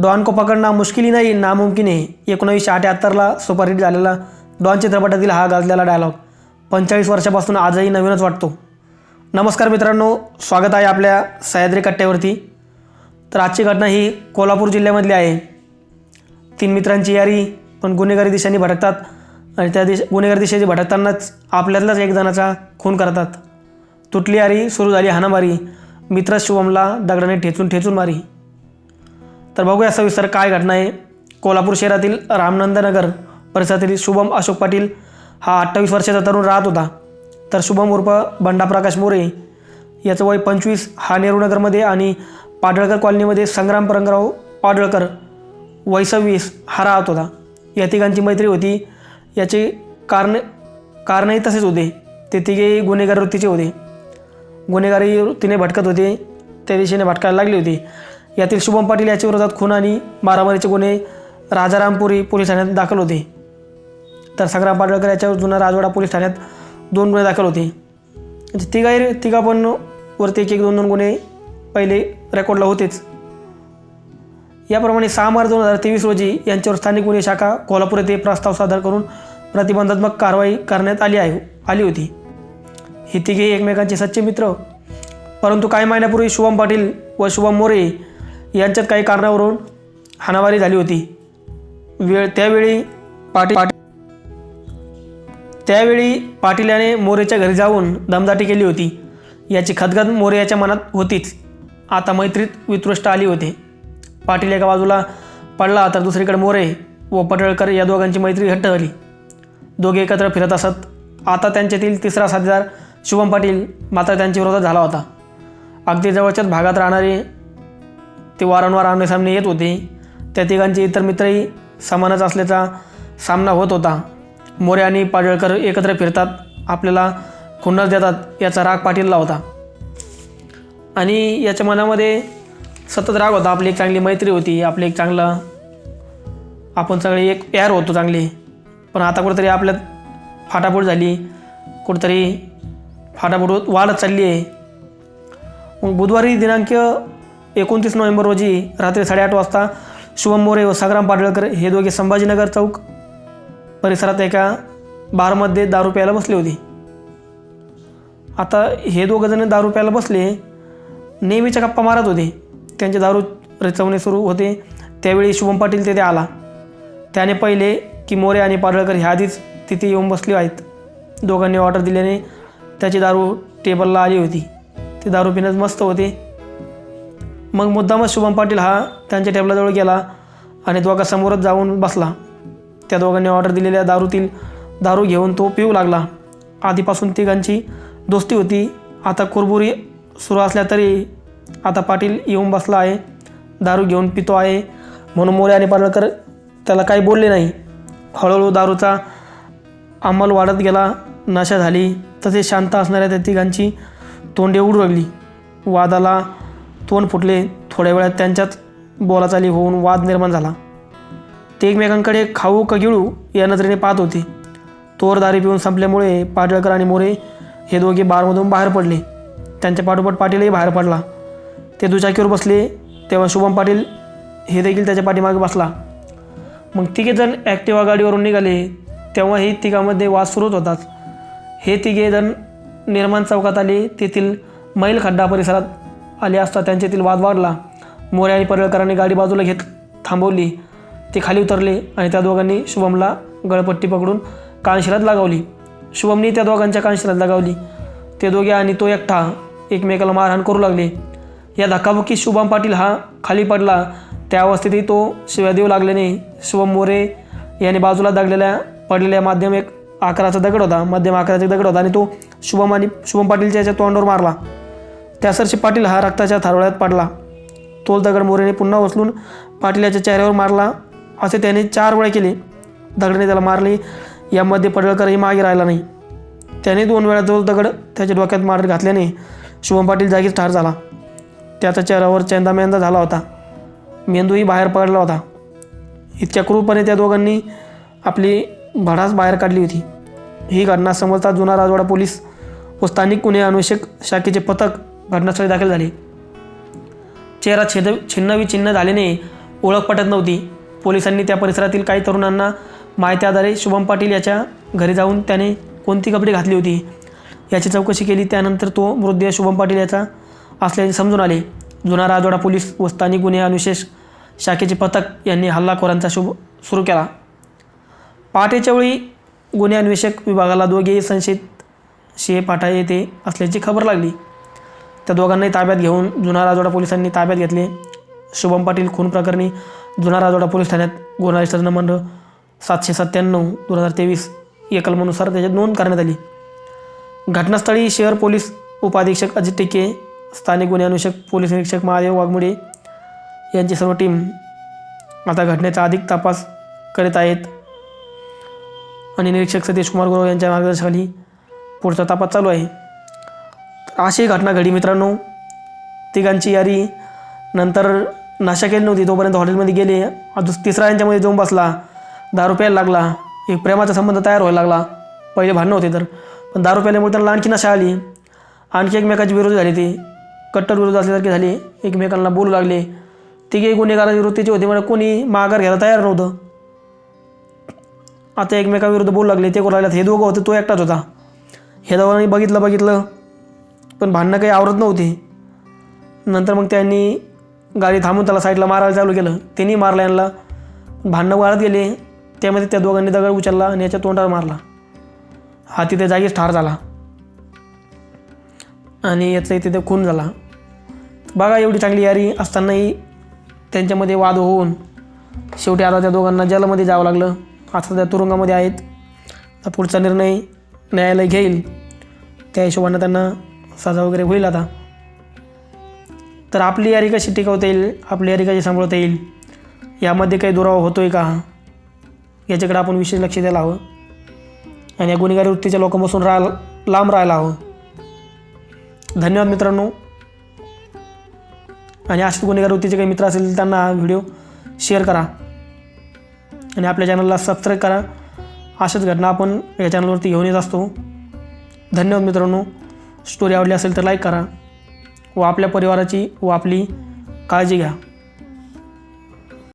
Don को पकडणं मुश्किली नाही नामुमकिन आहे. एकोणावीसशे अठ्याहत्तरला सुपरहिट झालेला डॉन चित्रपटातील हा गाजलेला डायलॉग पंचेचाळीस वर्षापासून आजही नवीनच वाटतो. नमस्कार मित्रांनो स्वागत आहे आपल्या सह्याद्री कट्ट्यावरती. तर आजची घटना ही कोल्हापूर जिल्ह्यामधली आहे. तीन मित्रांची यारी पण गुन्हेगारी दिशेने भटकतात आणि त्या दिश गुन्हेगारी दिशेने भटकतानाच आपल्यातलाच एक जणाचा खून करतात. तुटली यारी सुरू झाली हाणामारी. मित्र शुभमला दगडाने ठेचून ठेचून मारी. तर बघूया सविस्तर काय घटना आहे. कोल्हापूर शहरातील रामनंदनगर परिसरातील शुभम अशोक पाटील हा अठ्ठावीस वर्षाचा तरुण राहत होता. तर शुभम उर्फ बंडा प्रकाश मोरे याचं वय पंचवीस हा नेहरूनगरमध्ये आणि पाडळकर कॉलनीमध्ये संग्राम परंगराव पाडळकर वय सव्वीस हा राहत होता. या तिघांची मैत्री होती. याचे कारण कारणही तसेच होते. ते तिघे गुन्हेगार वृत्तीचे होते. गुन्हेगारी वृत्तीने भटकत होते. त्या दिशेने भटकायला लागले होते. यातील शुभम पाटील याच्या विरोधात खून आणि मारामारीचे गुन्हे राजारामपुरी पोलीस ठाण्यात दाखल होते. तर संग्राम पाडळकर याच्यावर जुना राजवाडा पोलीस ठाण्यात दोन गुन्हे दाखल होते. म्हणजे तिघाही तिघा पण वरती एक एक दोन दोन गुन्हे पहिले रेकॉर्डला होतेच. याप्रमाणे सहा मार्च दोन हजार तेवीस रोजी यांच्यावर स्थानिक गुन्हे शाखा कोल्हापूर येथे प्रस्ताव सादर करून प्रतिबंधात्मक कारवाई करण्यात आली आहे आली होती. हे तिघे एकमेकांचे सच्चे मित्र. परंतु काही महिन्यापूर्वी शुभम पाटील व शुभम मोरे यांच्यात काही कारणावरून हाणामारी झाली होती. वेळ त्यावेळी पाटील पाटील त्यावेळी पाटील याने मोरेच्या घरी जाऊन दमदाटी केली होती. याची खदगद मोरे याच्या मनात होतीच. आता मैत्रीत वितृष्ट आली होते. पाटील एका बाजूला पडला तर दुसरीकडे मोरे व पटळकर या दोघांची मैत्री घट्ट झाली. दोघे एकत्र फिरत असत. आता त्यांच्यातील तिसरा साथीदार शुभम पाटील मात्र त्यांच्या विरोधात झाला होता. अगदी जवळच्याच भागात राहणारे ते वारंवार आमनेसामने येत होते. त्या तिघांचे इतर मित्रही समानच असल्याचा सामना होत होता. मोरे आणि पाडळकर एकत्र फिरतात. आपल्याला खुन्नस देतात याचा राग पाटीलला होता. आणि याच्या मनामध्ये सतत राग होता. आपली एक चांगली मैत्री होती. आपली एक चांगलं आपण सगळे एक प्यार होतो चांगले. पण आता कुठेतरी आपल्यात फाटाफूट झाली. कुठेतरी फाटाफूट होत वाढत चालली आहे. मग बुधवारी दिनांक एकोणतीस नोव्हेंबर रोजी रात्री साडेआठ वाजता शुभम मोरे व सागराम पाडळकर हे दोघे संभाजीनगर चौक परिसरात एका बारमध्ये दारू प्यायला बसले होते. आता हे दोघंजण दारू प्यायला बसले नेहमीच्या गप्पा मारत होते. त्यांचे दारू रचवणे सुरू होते. त्यावेळी शुभम पाटील तेथे आला. त्याने पहिले की मोरे आणि पाडळकर ह्या आधीच तिथे येऊन बसले आहेत. दोघांनी ऑर्डर दिल्याने त्याची दारू टेबलला आली होती. ते दारू पिण्यात मस्त होते. मग मुद्दामच शुभम पाटील हा त्यांच्या टेबलाजवळ गेला आणि दोघासमोरच जाऊन बसला. त्या दोघांनी ऑर्डर दिलेल्या दारूतील दारू घेऊन तो पिऊ लागला. आधीपासून तिघांची दोस्ती होती. आता कुरबुरी सुरू असल्या तरी आता पाटील येऊन बसला आहे. दारू घेऊन पितो आहे म्हणून मोरे आणि पाडळकर त्याला काही बोलले नाही. हळूहळू दारूचा अंमल वाढत गेला. नशा झाली. तसेच शांत असणाऱ्या त्या तिघांची तोंडे उडू लागली. वादाला तोंड फुटले. थोड्या वेळात त्यांच्यात बोलाचाली होऊन वाद निर्माण झाला. ते एकमेकांकडे खाऊ का गिळू या नजरेने पाहत होते. तोर दारी पिऊन संपल्यामुळे पाडळकर आणि मोरे हे दोघे बारमधून बाहेर पडले. त्यांच्या पाठोपाठ पाटीलही बाहेर पडला. ते दुचाकीवर बसले. तेव्हा शुभम पाटील हे देखील त्याच्या पाठीमागे बसला. मग तिघे जण ॲक्टिवा गाडीवरून निघाले. तेव्हाही तिघामध्ये वाद सुरूच होताच. हे तिघे जण निर्माण चौकात आले. तेथील मैल खड्डा परिसरात आले असता त्यांच्यातील वाद वाढला. मोरे आणि परळकरांनी गाडी बाजूला घेत थांबवली. ते खाली उतरले आणि त्या दोघांनी शुभमला गळपट्टी पकडून कानशिरात लगावली. शुभमनी त्या दोघांच्या कानशिरात लगावली. ते दोघे आणि तो एकटा एकमेकाला मारहाण करू लागले. या धक्काबुक्कीत शुभम पाटील हा खाली पडला. त्या अवस्थेतही तो शिव्या देऊ लागल्याने शुभम मोरे याने बाजूला दगलेल्या पडलेल्या माध्यम एक आकाराचा दगड होता. मध्यम आकाराचा दगड होता आणि तो शुभम आणि शुभम पाटीलच्या याच्या तोंडावर मारला. त्यासरशी पाटील हा रक्ताच्या थारोळ्यात पडला. तोल दगड मोरेने पुन्हा उचलून पाटील याच्या चेहऱ्यावर मारला. असे त्याने चार वेळा केले. दगडाने त्याला मारले. यामध्ये पडळकरही मागे राहिला नाही. त्याने दोन वेळा तोल दगड त्याच्या डोक्यात मार घातल्याने शुभम पाटील जागीच ठार झाला. त्याच्या चेहऱ्यावर चेंदामेंदा झाला होता. मेंदूही बाहेर पडला होता. इतक्या क्रूरपणे त्या दोघांनी आपली भडास बाहेर काढली होती. ही घटना समजता जुना राजवाडा पोलीस व स्थानिक गुन्हे अन्वेषक शाखेचे पथक घटनास्थळी दाखल झाले. चेहरा छेद छिन्नविछिन्न झाल्याने ओळख पटत नव्हती. पोलिसांनी त्या परिसरातील काही तरुणांना माहिती आधारे शुभम पाटील याच्या घरी जाऊन त्याने कोणती कपडे घातली होती? याची चौकशी केली त्यानंतर तो मृतदेह शुभम पाटील याचा असल्याचे समजून आले. जुना राजवाडा पोलीस व स्थानिक गुन्हे अनुशेष शाखेचे पथक यांनी हल्लाखोरांचा शुभ सुरू केला. पहाटेच्या वेळी गुन्हे अन्वेषक विभागाला दोघेही संशयित शे पाठा येथे असल्याची खबर लागली. त्या दोघांनाही ताब्यात घेऊन जुना राजवाडा पोलिसांनी ताब्यात घेतले. शुभम पाटील खून प्रकरणी जुना राजवाडा पोलीस ठाण्यात गुन्हा रजिस्टर नंबर सातशे सत्त्याण्णव दोन हजार तेवीस या कलमानुसार त्याच्यात नोंद करण्यात आली. घटनास्थळी शहर पोलीस उपाधीक्षक अजित टिके स्थानिक गुन्हे अन्वेषक पोलीस निरीक्षक महादेव वाघमोडे यांची सर्व टीम आता घटनेचा अधिक तपास करीत आहेत. आणि निरीक्षक सतीश कुमार गुरव यांच्या मार्गदर्शनाखाली पुढचा तपास चालू आहे. अशी घटना घडी मित्रांनो. तिघांची यारी नंतर नशा केली नव्हती तोपर्यंत हॉटेलमध्ये गेले. अजून तिसरा यांच्यामध्ये जाऊन बसला. दारू प्यायला लागला. एक प्रेमाचा संबंध तयार व्हायला लागला. पहिले भांडणं होते तर. पण दारू प्यायल्यामुळे त्यांना आणखी नशा आली. आणखी एकमेकाची विरोध झाली ती. कट्टर विरोध असल्यासारखे झाले. एकमेकांना बोलू लागले. तिघे गुन्हेगारांची वृत्तीचे होते म्हणजे कोणी माघार घ्यायला तयार नव्हतं. आता एकमेकाविरुद्ध बोलू लागले. ते करू लागले हे दोघं होते. तो एकटाच होता. हे दोघांनी बघितलं बघितलं. पण भांडणं काही आवरत नव्हती. नंतर मग त्यांनी गाडी थांबून त्याला साईडला मारायला चालू केलं. त्यांनी मारला यांना. भांडणं वाढत गेले. त्यामध्ये त्या दोघांनी दगड उचलला आणि याच्या तोंडावर मारला. हा तिथे जागीच ठार झाला. आणि याचा तिथे खून झाला. बघा एवढी चांगली यारी असतानाही त्यांच्यामध्ये वाद होऊन शेवटी आता त्या दोघांना जेलमध्ये जावं लागलं. आता त्या तुरुंगामध्ये आहेत. पुढचा निर्णय न्यायालय घेईल. त्या हिशोबानं त्यांना सजा वगैरे होईल आता. तर आपली यारी कशी टिकवता येईल? आपली यारी कशी सांभाळता येईल? यामध्ये काही दुरावा होतो आहे का? याच्याकडे आपण विशेष लक्ष द्यायला हवं. आणि या गुन्हेगारी वृत्तीच्या लोकांपासून राहा लांब राहायला हवं. धन्यवाद मित्रांनो. आणि अशाच गुन्हेगार वृत्तीचे काही मित्र असेल त्यांना हा व्हिडिओ शेअर करा. आणि आपल्या चॅनलला सबस्क्राईब करा. अशाच घटना आपण या चॅनलवरती घेऊन येत असतो. धन्यवाद मित्रांनो. स्टोरी आवडली असेल तर लाईक करा व आपल्या परिवाराची व आपली काळजी घ्या.